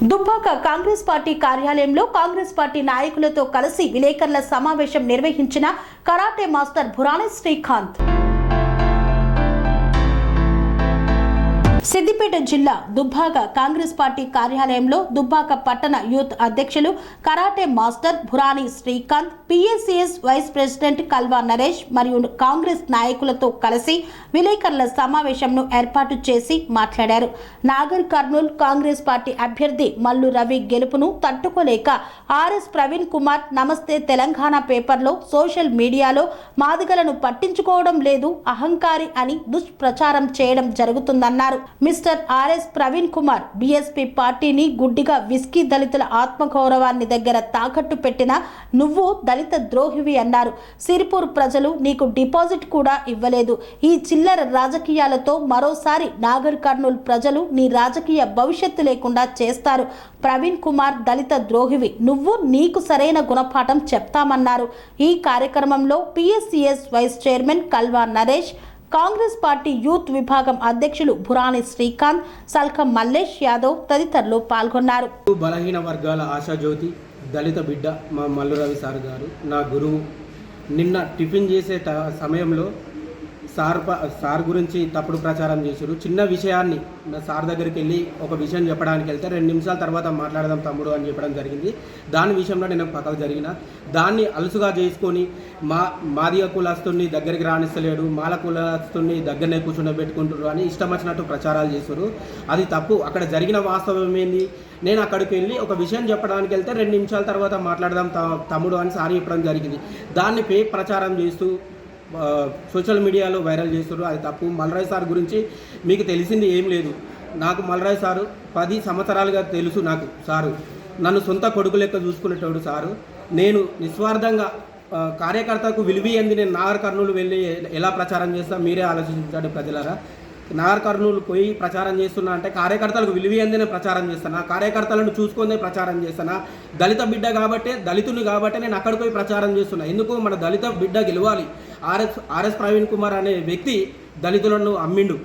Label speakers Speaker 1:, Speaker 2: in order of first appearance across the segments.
Speaker 1: Dubbaka Congress party కార్యాలయంలో Congress party నాయకులతో కలిసి విలేకరుల సమావేశం నిర్వహించిన కరాటే మాస్టర్ భురాణి శ్రీకాంత్. సిద్దిపేట జిల్లా దుబ్బాక కాంగ్రెస్ పార్టీ కార్యాలయంలో దుబ్బాక పట్టణ యూత్ అధ్యక్షులు karate master Bhurani Srikanth PSCS vice president Kalva Naresh మరియు కాంగ్రెస్ నాయకులతో కలిసి విలేకరుల సమావేశంను ఏర్పాటు చేసి మాట్లాడారు. నాగర్ కర్నూల్ కాంగ్రెస్ పార్టీ అభ్యర్థి మల్లు రవి గెలుపును తట్టుకోలేక ఆర్ఎస్ ప్రవీణ్ కుమార్ నమస్తే తెలంగాణ పేపర్లో సోషల్ మీడియాలో మాదిగలను పట్టించుకోవడం లేదు అహంకారి అని దుష్ప్రచారం చేయడం జరుగుతుందన్నారు. Mister RS Praveen Kumar BSP పార్టీని గుడ్డిగా విస్కీ దళితుల ఆత్మగౌరవాన్ని దగ్గర తాకట్టు పెట్టిన నువ్వు దళిత ద్రోహివి అన్నారు. సిరిపూర్ ప్రజలు నీకు డిపాజిట్ కూడా ఇవ్వలేదు. ఈ చిల్లర రాజకీయాలతో మరోసారి నాగర్ కర్నూల్ ప్రజలు నీ రాజకీయ భవిష్యత్తు లేకుండా చేస్తారు. ప్రవీణ్ కుమార్ దళిత ద్రోహివి. నువ్వు నీకు సరైన గుణపాఠం చెప్తామన్నారు. ఈ కార్యక్రమంలో PSCS vice chairman Kalva Naresh Congress party youth విభాగం అధ్యక్షులు భురాని శ్రీకాంత్ సల్కం మల్లేష్ యాదవ్ తదితరులు పాల్గొన్నారు.
Speaker 2: బలహీన వర్గాల ఆశాజ్యోతి దళిత బిడ్డ మా మల్లురవి సార్ గారు నా గురువు. నిన్న టిఫిన్ చేసే సమయంలో సార్ సార్ గురించి తప్పుడు ప్రచారం చేశారు చిన్న విషయాన్ని సార్ దగ్గరికి వెళ్ళి ఒక విషయం చెప్పడానికి వెళ్తే రెండు నిమిషాల తర్వాత మాట్లాడదాం తమ్ముడు అని చెప్పడం జరిగింది. దాని విషయంలో నేను పక్కకు జరిగిన. దాన్ని అలుసుగా చేసుకొని మా మాదిగ కులస్తుని దగ్గరికి రాణిస్తలేడు మాల కులస్తుని దగ్గరనే కూర్చుండబెట్టుకుంటారు అని ఇష్టం వచ్చినట్టు ప్రచారాలు చేశారు అది తప్పు. అక్కడ జరిగిన వాస్తవం ఏంది? నేను అక్కడికి వెళ్ళి ఒక విషయం చెప్పడానికి వెళ్తే రెండు నిమిషాల తర్వాత మాట్లాడదాం తమ్ముడు అని సార్ చెప్పడం జరిగింది. దాన్ని పే ప్రచారం చేస్తూ సోషల్ మీడియాలో వైరల్ చేస్తారు అది తప్పు. మల్రాయ్ సార్ గురించి మీకు తెలిసింది ఏం లేదు. నాకు మల్రాయ్ సారు పది సంవత్సరాలుగా తెలుసు నాకు సారు. నన్ను సొంత కొడుకు లెక్క చూసుకునేటోడు సారు. నేను నిస్వార్థంగా కార్యకర్తకు కార్యకర్తకు విలువియంది నేను నాగర్ కర్నూలు వెళ్ళి ఎలా ప్రచారం చేస్తా మీరే ఆలోచించండి ప్రజలారా. నాగర్ కర్నూలు పోయి ప్రచారం చేస్తున్నా అంటే కార్యకర్తలకు విలువియంది నేను ప్రచారం చేస్తానా? కార్యకర్తలను చూసుకుందే ప్రచారం చేస్తానా? దళిత బిడ్డ కాబట్టే దళితుని కాబట్టి నేను అక్కడికి పోయి ప్రచారం చేస్తున్నా. ఎందుకు? మన దళిత బిడ్డ గెలవాలి. ఆర్ఎస్ ఆర్ఎస్ ప్రవీణ్ కుమార్ అనే వ్యక్తి దళితులను అమ్మిండు.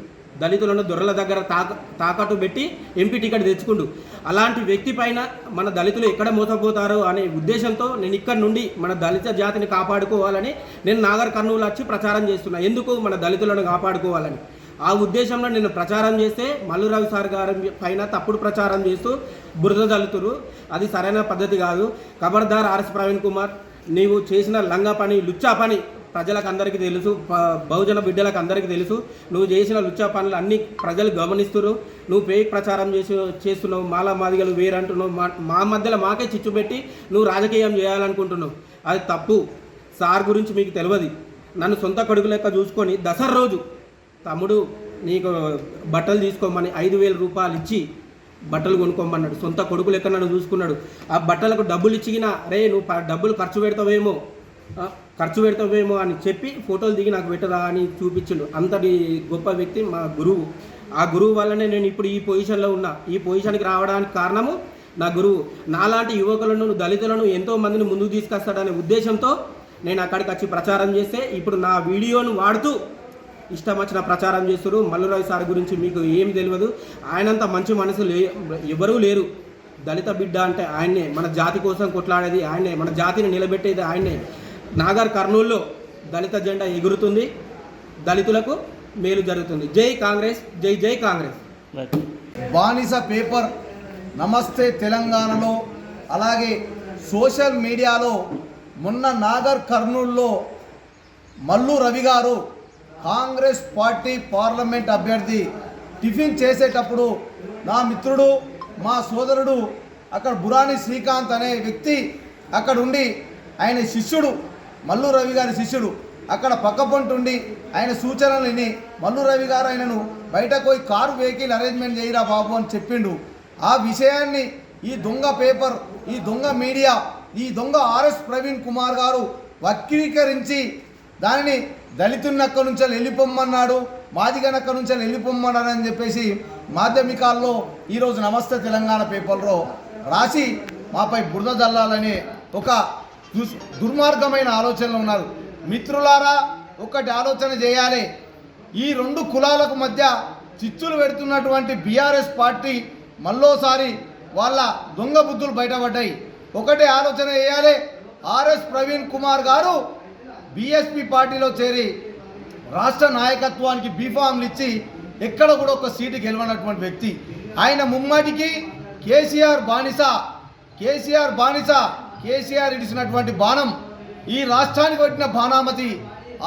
Speaker 2: దళితులను దొరల దగ్గర తాక తాకట్టు పెట్టి ఎంపీ టికెట్ తెచ్చుకుండు. అలాంటి వ్యక్తి పైన మన దళితులు ఎక్కడ మోసపోతారు అనే ఉద్దేశంతో నేను ఇక్కడ నుండి మన దళిత జాతిని కాపాడుకోవాలని నేను నాగర్ కర్నూలు వచ్చి ప్రచారం చేస్తున్నా. ఎందుకు మన దళితులను కాపాడుకోవాలని? ఆ ఉద్దేశంలో నేను ప్రచారం చేస్తే మల్లురావు సార్ గారి పైన తప్పుడు ప్రచారం చేస్తూ బురద దళితులు అది సరైన పద్ధతి కాదు. ఖబర్దార్ ఆర్ఎస్ ప్రవీణ్ కుమార్ నీవు చేసిన లంగా పని లుచ్చా పని ప్రజలకు అందరికీ తెలుసు బహుజన బిడ్డలకు అందరికీ తెలుసు. నువ్వు చేసిన లుచ్చా పనులు అన్ని ప్రజలు గమనిస్తున్నారు నువ్వు పేక్ ప్రచారం చేసి చేస్తున్నావు మాలా మాదిగలు వేరంటున్నావు. మా మా మధ్యలో మాకే చిచ్చు పెట్టి నువ్వు రాజకీయం చేయాలనుకుంటున్నావు. అది తప్పు. సార్ గురించి మీకు తెలియదు నన్ను సొంత కొడుకు లెక్క చూసుకొని దసరా రోజు తమ్ముడు నీకు బట్టలు తీసుకోమని ఐదు వేల రూపాయలు ఇచ్చి బట్టలు కొనుక్కోమన్నాడు. సొంత కొడుకు లెక్క నన్ను చూసుకున్నాడు. ఆ బట్టలకు డబ్బులు ఇచ్చినా రే నువ్వు డబ్బులు ఖర్చు పెడతావేమో. ఖర్చు పెడతామేమో అని చెప్పి ఫోటోలు దిగి నాకు పెట్టరా అని చూపించిండు. అంతటి గొప్ప వ్యక్తి మా గురువు. ఆ గురువు వల్లనే నేను ఇప్పుడు ఈ పొజిషన్లో ఉన్నా. ఈ పొజిషన్కి రావడానికి కారణము నా గురువు. నాలాంటి యువకులను దళితులను ఎంతో మందిని ముందుకు తీసుకొస్తాడనే ఉద్దేశంతో నేను అక్కడికి వచ్చి ప్రచారం చేస్తే ఇప్పుడు నా వీడియోను వాడుతూ ఇష్టం వచ్చిన ప్రచారం చేస్తారు మల్లురావు సార్ గురించి మీకు ఏం తెలియదు. ఆయనంత మంచి మనసు లే ఎవరూ లేరు. దళిత బిడ్డ అంటే ఆయన్నే. మన జాతి కోసం కొట్లాడేది ఆయనే మన జాతిని నిలబెట్టేది ఆయన్నే. నాగర్ కర్నూల్లో దళిత జెండా ఎగురుతుంది. దళితులకు మేలు జరుగుతుంది. జై కాంగ్రెస్ జై జై కాంగ్రెస్.
Speaker 3: బానిస పేపర్ నమస్తే తెలంగాణలో అలాగే సోషల్ మీడియాలో మొన్న నాగర్ కర్నూల్లో మల్లు రవి గారు కాంగ్రెస్ పార్టీ పార్లమెంట్ అభ్యర్థి టిఫిన్ చేసేటప్పుడు నా మిత్రుడు మా సోదరుడు అక్కడ బురాని శ్రీకాంత్ అనే వ్యక్తి అక్కడ ఉండి ఆయన శిష్యుడు మల్లు రవి గారి శిష్యుడు అక్కడ పక్కపొంటుండి ఆయన సూచనలు విని మల్లు రవి గారు ఆయనను బయటకు పోయి కారు వెహికల్ అరేంజ్మెంట్ చేయరా బాబు అని చెప్పిండు. ఆ విషయాన్ని ఈ దొంగ పేపర్ ఈ దొంగ మీడియా ఈ దొంగ ఆర్ఎస్ ప్రవీణ్ కుమార్ గారు వక్రీకరించి దానిని దళితున్నక్క నుంచి వెళ్ళిపోమ్మన్నాడు మాదిగనక్క నుంచి వెళ్ళిపోమ్మన్నాడు అని చెప్పేసి మాధ్యమికాల్లో ఈరోజు నమస్తే తెలంగాణ పేపర్లో రాసి మాపై బురద జల్లాలని ఒక దుర్మార్గమైన ఆలోచనలు ఉన్నారు. మిత్రులారా ఒకటి ఆలోచన చేయాలి. ఈ రెండు కులాలకు మధ్య చిచ్చులు పెడుతున్నటువంటి బీఆర్ఎస్ పార్టీ మళ్ళోసారి వాళ్ళ దొంగ బుద్ధులు బయటపడ్డాయి. ఒకటే ఆలోచన చేయాలి. ఆర్ఎస్ ప్రవీణ్ కుమార్ గారు బీఎస్పీ పార్టీలో చేరి రాష్ట్ర నాయకత్వానికి బీఫామ్లు ఇచ్చి ఎక్కడ కూడా ఒక సీటు గెలవనటువంటి వ్యక్తి. ఆయన ముమ్మాటికి కేసీఆర్ బానిస. కేసీఆర్ బానిస. కేసీఆర్ ఇడిసినటువంటి బాణం ఈ రాష్ట్రానికి వచ్చిన బాణామతి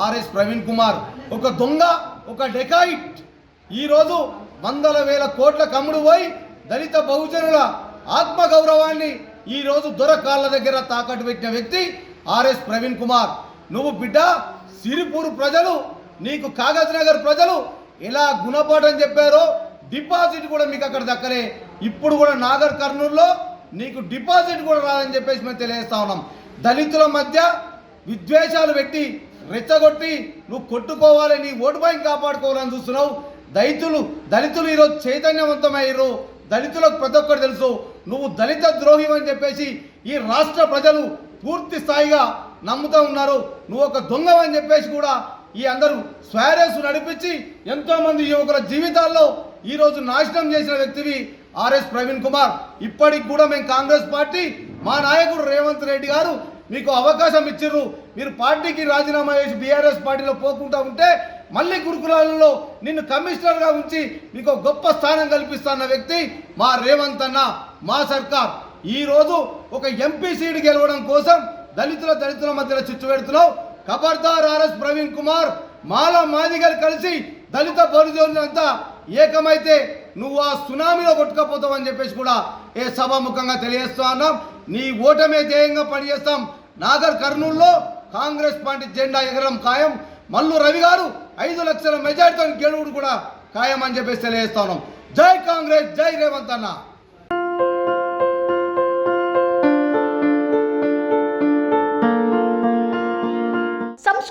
Speaker 3: ఆర్ఎస్ ప్రవీణ్ కుమార్. ఒక దొంగ ఒక డెకాయిట్. ఈరోజు వందల వేల కోట్ల కమ్ముడు పోయి దళిత బహుజనుల ఆత్మగౌరవాన్ని ఈరోజు దొరకాళ్ళ దగ్గర తాకట్టు పెట్టిన వ్యక్తి ఆర్ఎస్ ప్రవీణ్ కుమార్. నువ్వు బిడ్డ సిరిపూర్ ప్రజలు నీకు కాగజ్ నగర్ ప్రజలు ఎలా గుణపాఠం చెప్పారో డిపాజిట్ కూడా మీకు అక్కడ దక్కలే. ఇప్పుడు కూడా నాగర్ కర్నూలులో నీకు డిపాజిట్ కూడా రాదని చెప్పేసి మేము తెలియజేస్తా ఉన్నాం. దళితుల మధ్య విద్వేషాలు పెట్టి రెచ్చగొట్టి నువ్వు కొట్టుకోవాలి నీ ఓటు బ్యాంక్ కాపాడుకోవాలని చూస్తున్నావు. దళితులు దళితులు ఈరోజు చైతన్యవంతమయ్యారు. దళితులకు ప్రతి ఒక్కరు తెలుసు. నువ్వు దళిత ద్రోహి అని చెప్పేసి ఈ రాష్ట్ర ప్రజలు పూర్తి స్థాయిగా నమ్ముతూ ఉన్నారు. నువ్వు ఒక దొంగవని చెప్పేసి కూడా ఈ అందరూ స్వారేసు నడిపించి ఎంతోమంది యువకుల జీవితాల్లో ఈరోజు నాశనం చేసిన వ్యక్తివి ఆర్ఎస్ ప్రవీణ్ కుమార్. ఇప్పటికి కూడా మేము కాంగ్రెస్ పార్టీ మా నాయకుడు రేవంత్ రెడ్డి గారు మీకు అవకాశం ఇచ్చిర్రు. మీరు పార్టీకి రాజీనామా చేసి బీఆర్ఎస్ పార్టీలో పోకుండా ఉంటే మళ్ళీ గురుకులాలలో నిన్ను కమిషనర్గా ఉంచి మీకు ఒక గొప్ప స్థానం కల్పిస్తున్న వ్యక్తి మా రేవంత్ అన్న మా సర్కార్. ఈరోజు ఒక ఎంపీ సీటు గెలవడం కోసం దళితుల దళితుల మధ్యలో చిచ్చు పెడుతున్నావు. ఖబర్దార్ ఆర్ఎస్ ప్రవీణ్ కుమార్ మాల మాదిగలు కలిసి దళిత బహుజనులంతా ఏకమైతే నువ్వు ఆ సునామీలో కొట్టుకపోతావని చెప్పేసి కూడా ఏ సభాముఖంగా తెలియజేస్తూ అన్నాం నీ ఓటమే ధ్యేయంగా పనిచేస్తాం. నాగర్ కర్నూలులో కాంగ్రెస్ పార్టీ జెండా ఎగరం ఖాయం. మల్లు రవి గారు ఐదు లక్షల మెజార్టీతో గెలువుడు కూడా ఖాయం అని చెప్పేసి తెలియజేస్తా ఉన్నాం. జై కాంగ్రెస్ జై రేవంత్ అన్న.